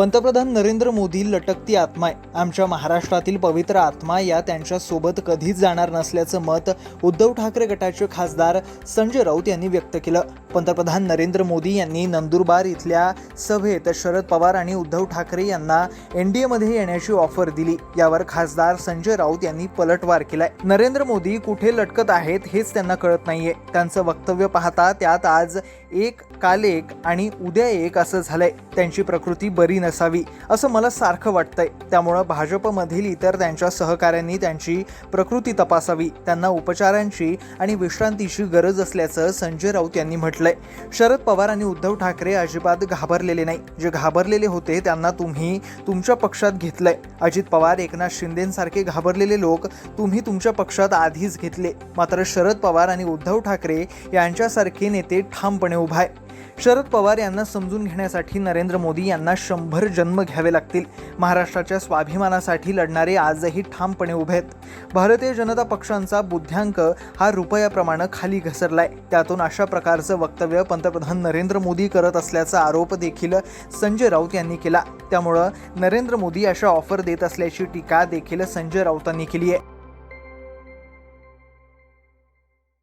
पंतप्रधान नरेंद्र मोदी लटकती आत्मा आहे. आमच्या महाराष्ट्रातील पवित्र आत्मा या त्यांच्यासोबत कधीच जाणार नसल्याचं मत उद्धव ठाकरे गटाचे खासदार संजय राऊत यांनी व्यक्त केलं. पंतप्रधान नरेंद्र मोदी यांनी नंदुरबार इथल्या सभेत शरद पवार आणि उद्धव ठाकरे यांना एनडीएमध्ये येण्याची ऑफर दिली. यावर खासदार संजय राऊत यांनी पलटवार केलाय. नरेंद्र मोदी कुठे लटकत आहेत हेच त्यांना कळत नाहीये. त्यांचं वक्तव्य पाहता त्यात आज एक काल एक आणि उद्या एक असं झालंय. त्यांची प्रकृती बरी नसावी असं मला सारखं वाटतंय. त्यामुळं भाजपमधील इतर त्यांच्या सहकाऱ्यांनी त्यांची प्रकृती तपासावी त्यांना उपचारांची आणि विश्रांतीची गरज असल्याचं संजय राऊत यांनी म्हटलंय. शरद पवार आणि उद्धव ठाकरे अजिबात घाबरलेले नाही. जे घाबरलेले होते त्यांना तुम्ही तुमच्या पक्षात घेतलंय. अजित पवार एकनाथ शिंदेसारखे घाबरलेले लोक तुम्ही तुमच्या पक्षात आधीच घेतले. मात्र शरद पवार आणि उद्धव ठाकरे यांच्यासारखे नेते ठामपणे उभा आहे. शरद पवार यांना समजून घेण्यासाठी नरेंद्र मोदी यांना शंभर जन्म घ्यावे लागतील. महाराष्ट्राच्या स्वाभिमानासाठी लढणारे आजही ठामपणे उभे आहेत. भारतीय जनता पक्षांचा बुद्ध्यांक हा रुपयाप्रमाणे खाली घसरलाय. त्यातून अशा प्रकारचं वक्तव्य पंतप्रधान नरेंद्र मोदी करत असल्याचा आरोप देखील संजय राऊत यांनी केला. त्यामुळं नरेंद्र मोदी अशा ऑफर देत असल्याची टीका देखील संजय राऊतांनी केली आहे.